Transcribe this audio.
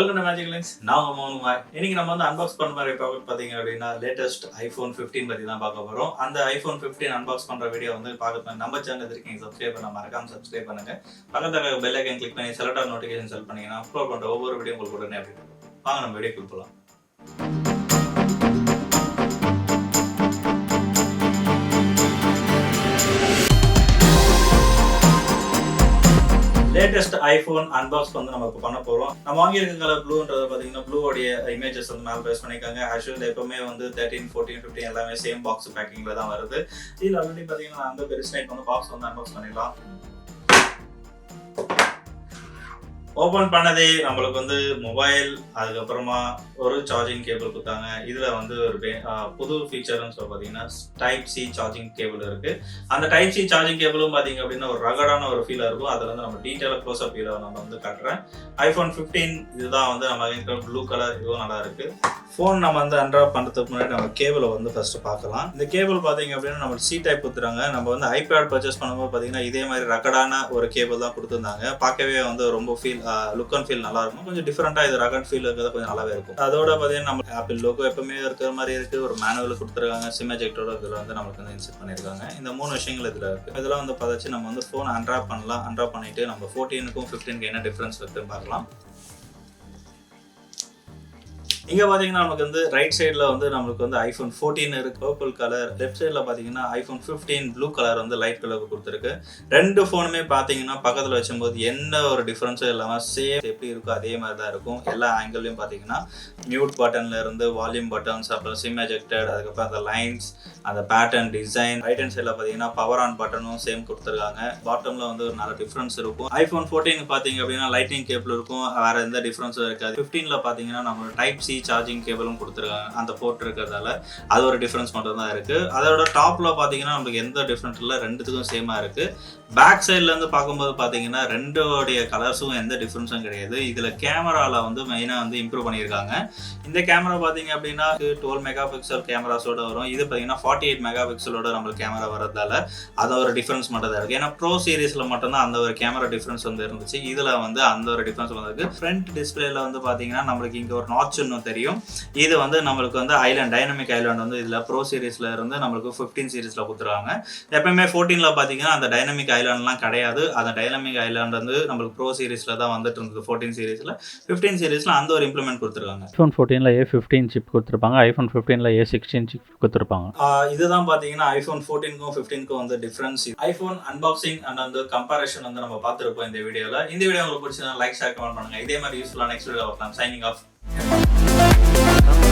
Magic links நான் உங்க மோகன்குமார் இன்னைக்கு நம்ம வந்து அன்பாக்ஸ் பண்ண மாதிரி ப்ராடக்ட் பார்த்தீங்க அப்படின்னா லேட்டஸ்ட் ஐஃபோன் 15 பத்தி தான் பார்க்க போகிறோம் அந்த ஐஃபோன் 15 அன்பாக்ஸ் பண்ணுற வீடியோ வந்து பார்க்க நம்ம சேனல் இருக்கீங்க சப்ஸ்கிரைப் பண்ண மறக்காம சப்ஸ்கிரைப் பண்ணுங்க. பக்கத்தில் பெல் ஐக்கன் கிளிக் பண்ணி செலக்ட் ஆன் நோட்டிஃபிகேஷன் செல் பண்ணீங்கன்னா அப்லோட் பண்ணுற ஒவ்வொரு வீடியோ உங்களுக்கு உடனே அப்படி வாங்க நம்ம வீடியோ போகலாம் லேட்டஸ்ட் ஐஃபோன் அன்பாக்ஸ் வந்து நம்ம இப்போ பண்ண போகிறோம் நம்ம வாங்கியிருக்க கலர் ப்ளூன்றது பார்த்தீங்கன்னா ப்ளூவோடைய இமேஜஸ் வந்து மேலே பேஸ் பண்ணியிருக்காங்க. ஆக்சுவல் எப்பவுமே வந்து தேர்ட்டின் ஃபோர்டீன் ஃபிஃப்டின் எல்லாமே சேம் பாக்ஸ் பேக்கிங்ல தான் வருது. இதில் ஆல்ரெடி பார்த்தீங்கன்னா அந்த பெருசு நைட் வந்து பாக்ஸ் வந்து அன்பாக்ஸ் பண்ணிடலாம். ஓப்பன் பண்ணதே நம்மளுக்கு வந்து மொபைல் அதுக்கப்புறமா ஒரு சார்ஜிங் கேபிள் கொடுத்தாங்க. இதில் வந்து ஒரு புது ஃபீச்சர்னு சொல்ல பார்த்தீங்கன்னா டைப் சி சார்ஜிங் கேபிள் இருக்குது அந்த டைப் சி சார்ஜிங் கேபிளும் பார்த்தீங்க அப்படின்னா ஒரு ரகடான ஒரு ஃபீலாக இருக்கும். அதில் வந்து நம்ம டீட்டெயிலாக க்ளோஸ் அப் வீடியோ நம்ம வந்து காட்டுறேன். ஐஃபோன் 15 இதுதான் வந்து நம்ம ப்ளூ கலர் இதுவும் நல்லா இருக்குது ஃபோன் நம்ம வந்து அன்ட்ராப் பண்ணுறதுக்கு முன்னாடி நம்ம கேபிளை வந்து ஃபஸ்ட்டு பார்க்கலாம். இந்த கேபிள் பார்த்தீங்க அப்படின்னா நம்ம சி டைப் கொடுத்துறாங்க நம்ம வந்து ஐபேட் பர்ச்சேஸ் பண்ணும்போது பார்த்தீங்கன்னா இதே மாதிரி ரகடான ஒரு கேபிள் தான் கொடுத்துருந்தாங்க. பார்க்கவே வந்து ரொம்ப ஃபீல் லுக் அண்ட் ஃபீல் நல்லா இருக்கும் கொஞ்சம் டிஃப்ரெண்ட்டாக இது ரகட் ஃபீல் இருக்கிறது கொஞ்சம் நல்லாவே இருக்கும். அதோட பார்த்தீங்கன்னா நம்ம ஆப்பிள் லோகோ எப்பவுமே இருக்கிற மாதிரி இருக்கு. ஒரு மேனுவல் கொடுத்துருக்காங்க. சிம் எஜெக்டோட இதில் வந்து நமக்கு வந்து இன்செட் பண்ணியிருக்காங்க. இந்த மூணு விஷயங்கள் இதில் இருக்கு. இதெல்லாம் வந்து பார்த்தாச்சு நம்ம வந்து ஃபோன் அன்ட்ராப் பண்ணலாம். அன்ட்ராப் பண்ணிட்டு நம்ம ஃபோர்டீனுக்கும் ஃபிஃப்டீனுக்கு என்ன டிஃப்ரென்ஸ் இருக்குன்னு பார்க்கலாம். இங்கே பார்த்தீங்கன்னா நமக்கு வந்து ரைட் சைடில் வந்து நம்மளுக்கு வந்து ஐஃபோன் ஃபோர்டீன் இருக்கு. பர்பிள் கலர் லெஃப்ட் சைடில் பார்த்தீங்கன்னா ஐஃபோன் ஃபிஃப்டீன் ப்ளூ கலர் வந்து லைட் கலர் கொடுத்துருக்கு. ரெண்டு ஃபோனுமே பார்த்தீங்கன்னா பக்கத்தில் வச்சும்போது எந்த ஒரு டிஃப்ரென்ஸும் இல்லாமல் சேம் எப்படி இருக்கோ அதே மாதிரி தான் இருக்கும். எல்லா ஆங்கிள்லையும் பார்த்தீங்கன்னா மியூட் பட்டன்ல இருந்து வால்யூம் பட்டன்ஸ் அப்புறம் சிம் எஜெக்டட் அதுக்கப்புறம் அந்த லைன்ஸ் அந்த பேட்டர்ன் டிசைன் ரைட் ஹேண்ட் சைடில் பார்த்தீங்கன்னா பவர் ஆன் பட்டனும் சேம் கொடுத்துருக்காங்க. பாட்டமில் வந்து ஒரு நல்ல டிஃப்ரென்ஸ் இருக்கும். ஐஃபோன் ஃபோர்டீன் பார்த்தீங்க அப்படின்னா லைட்னிங் கேபிள் இருக்கும். வேறு எந்த டிஃப்ரென்ஸும் இருக்காது. ஃபிஃப்டீனில் பார்த்தீங்கன்னா நம்ம டைப் சி சார்ஜிங் கேபிளும் கொடுத்துருக்காங்க அந்த போர்ட் இருக்கிறதால அது ஒரு டிஃப்ரென்ஸ் மட்டும் தான் இருக்குது அதோட டாப்பில் பார்த்தீங்கன்னா நமக்கு எந்த டிஃப்ரெண்ட் இல்லை ரெண்டுத்துக்கும் சேமா இருக்குது பேக் சைட்லேருந்து பார்க்கும்போது பார்த்தீங்கன்னா ரெண்டோடைய கலர்ஸும் எந்த டிஃப்ரென்ஸும் கிடையாது. இதில் கேமராவில் வந்து மெயினாக வந்து இம்ப்ரூவ் பண்ணியிருக்காங்க. இந்த கேமரா பார்த்தீங்க அப்படின்னா டுவெல் மெகா பிக்சல் கேமராஸோட வரும். இது பார்த்தீங்கன்னா ஃபார்ட்டி எயிட் மெகா பிக்சலோட நம்மளுக்கு கேமரா வரதால அது ஒரு டிஃப்ரென்ஸ் மட்டும் தான் இருக்குது ஏன்னா ப்ரோ சீரிஸில் மட்டும்தான் அந்த ஒரு கேமரா டிஃப்ரென்ஸ் வந்து இருந்துச்சு. இதில் வந்து அந்த ஒரு டிஃப்ரென்ஸ் வந்திருக்கு ஃப்ரண்ட் டிஸ்பிளேல வந்து பார்த்தீங்கன்னா நம்மளுக்கு இங்கே ஒரு நாட்ச் ஒன்று தெரியும். இது வந்து நம்மளுக்கு வந்து ஐலாண்ட் டைனமிக் ஐலாண்ட் வந்து இதுல ப்ரோ சீரிஸ்ல இருந்து நம்மளுக்கு ஃபிஃப்டீன் சீரிஸ்ல கொடுத்துருவாங்க. எப்பயுமே ஃபோர்டீன்ல பாத்தீங்கன்னா அந்த டைனமிக் ஐலாண்ட்லாம் கிடையாது. அந்த டைனமிக் ஐலாண்ட் வந்து நம்மளுக்கு ப்ரோ சீரிஸ்ல தான் வந்துட்டு இருந்தது ஃபோர்டீன் சீரிஸ்ல ஃபிஃப்டீன் சீரிஸ்ல அந்த ஒரு இம்ப்ளிமெண்ட் கொடுத்துருக்காங்க. ஐஃபோன் ஃபோர்டீனில் ஏ ஃபிஃப்டீன் சிப் கொடுத்துருப்பாங்க. ஐஃபோன் ஃபிஃப்டீனில் ஏ சிக்ஸ்டீன் சிப் கொடுத்துருப்பாங்க. இதுதான் பாத்தீங்கன்னா ஐபோன் ஃபோர்டீனுக்கும் ஃபிஃப்டீனுக்கும் வந்து டிஃபரன்ஸ் ஐபோன் அன்பாக்சிங் அண்ட் வந்து கம்பேரிஷன் வந்து நம்ம பார்த்துருப்போம் இந்த வீடியோல. இந்த வீடியோ உங்களுக்கு பிடிச்சதா லைக் ஷேர் கமெண்ட் பண்ணுங்க. இதே மாதிரி யூஸ்ஃபுல்லான நெக்ஸ்ட் வீடியோ பார்க்கலாம். Signing off Thank